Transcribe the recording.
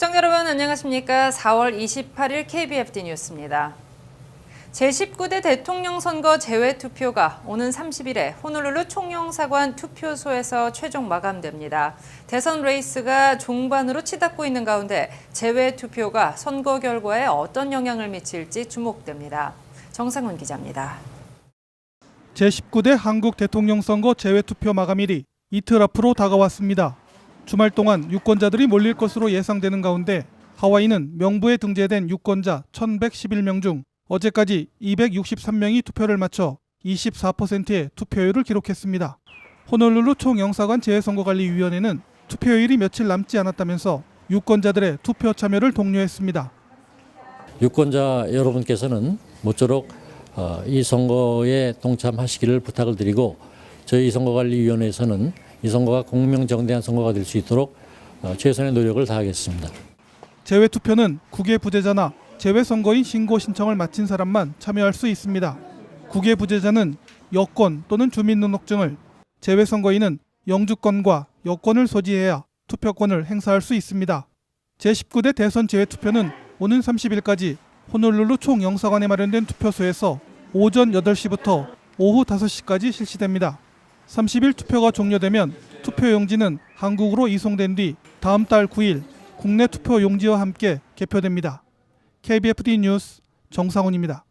시청자 여러분 안녕하십니까? 4월 28일 KBFD 뉴스입니다. 제19대 대통령 선거 재외 투표가 오는 30일에 호놀룰루 총영사관 투표소에서 최종 마감됩니다. 대선 레이스가 종반으로 치닫고 있는 가운데 재외 투표가 선거 결과에 어떤 영향을 미칠지 주목됩니다. 정상훈 기자입니다. 제19대 한국 대통령 선거 재외투표 마감일이 이틀 앞으로 다가왔습니다. 주말 동안 유권자들이 몰릴 것으로 예상되는 가운데 하와이는 명부에 등재된 유권자 1,111명 중 어제까지 263명이 투표를 마쳐 24%의 투표율을 기록했습니다. 호놀룰루 총영사관 재선거관리위원회는 투표일이 며칠 남지 않았다면서 유권자들의 투표 참여를 독려했습니다. 유권자 여러분께서는 모쪼록 어, 이 선거에 동참하시기를 부탁을 드리고 저희 선거관리위원회에서는 이 선거가 공명정대한 선거가 될 수 있도록 어, 최선의 노력을 다하겠습니다. 재외 투표는 국외 부재자나 재외 선거인 신고 신청을 마친 사람만 참여할 수 있습니다. 국외 부재자는 여권 또는 주민등록증을, 재외 선거인은 영주권과 여권을 소지해야 투표권을 행사할 수 있습니다. 제19대 대선 재외 투표는 오는 30일까지 호놀룰루 총영사관에 마련된 투표소에서 오전 8시부터 오후 5시까지 실시됩니다. 30일 투표가 종료되면 투표 용지는 한국으로 이송된 뒤 다음 달 9일 국내 투표 용지와 함께 개표됩니다. KBFD 뉴스 정상훈입니다.